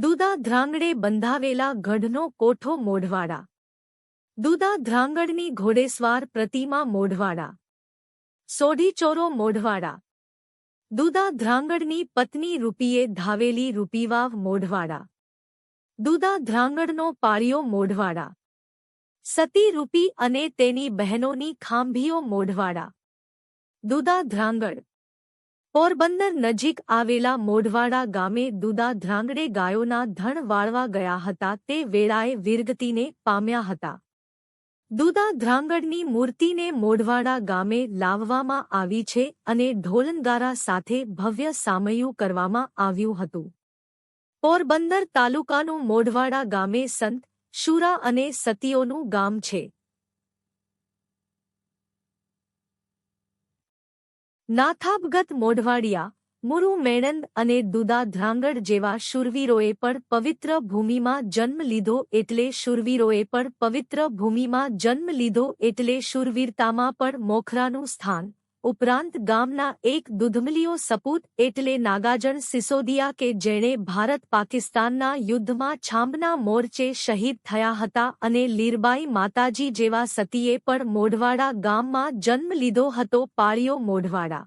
દુદા ધ્રાંગડે બંધાવેલા ગઢનો કોઠો મોઢવાડા. દુદા ધ્રાંગડની ઘોડેસવાર પ્રતિમા મોઢવાડા. સોઢીચોરો મોઢવાડા. દુદા ધ્રાંગડની પત્ની રૂપીએ ધાવેલી રૂપીવાવ મોઢવાડા. દુદા ધ્રાંગડનો પાળિયો મોઢવાડા. સતી રૂપી અને તેની બહેનોની ખાંભીઓ મોઢવાડા. દુદા ધ્રાંગડ પોરબંદર નજીક આવેલા મોઢવાડા ગામે દુદા ધ્રાંગડે ગાયોના ધણ વાળવા ગયા હતા. તે વેળાએ વિરગતીને પામ્યા હતા. દુદા ધ્રાંગડની મૂર્તિને મોઢવાડા ગામે લાવવામાં આવી છે અને ઢોલનગારા સાથે ભવ્ય સામયું કરવામાં આવ્યું હતું. પોરબંદર તાલુકાનું મોઢવાડા ગામે સંત, શુરા અને સતીઓનું ગામ છે. નાથાબગત મોઢવાડિયા, મુરુ મેણંદ અને દુદા ધ્રાંગડ જેવા શૂરવીરોએ પણ પવિત્ર ભૂમિમાં જન્મ લીધો એટલે શૂરવીરોએ પણ પવિત્ર ભૂમિમાં જન્મ લીધો એટલે શૂરવીરતામાં પણ મોખરાનું સ્થાન. ઉપરાંત ગામના એક દુધમલીઓ સપૂત એટલે નાગાજણ સિસોદિયા કે જેણે ભારત પાકિસ્તાનના યુદ્ધમાં છાંબના મોરચે શહીદ થયા હતા અને લીરબાઈ માતાજી જેવા સતીએ પણ મોઢવાડા ગામમાં જન્મ લીધો હતો, પાળિયો મોઢવાડા.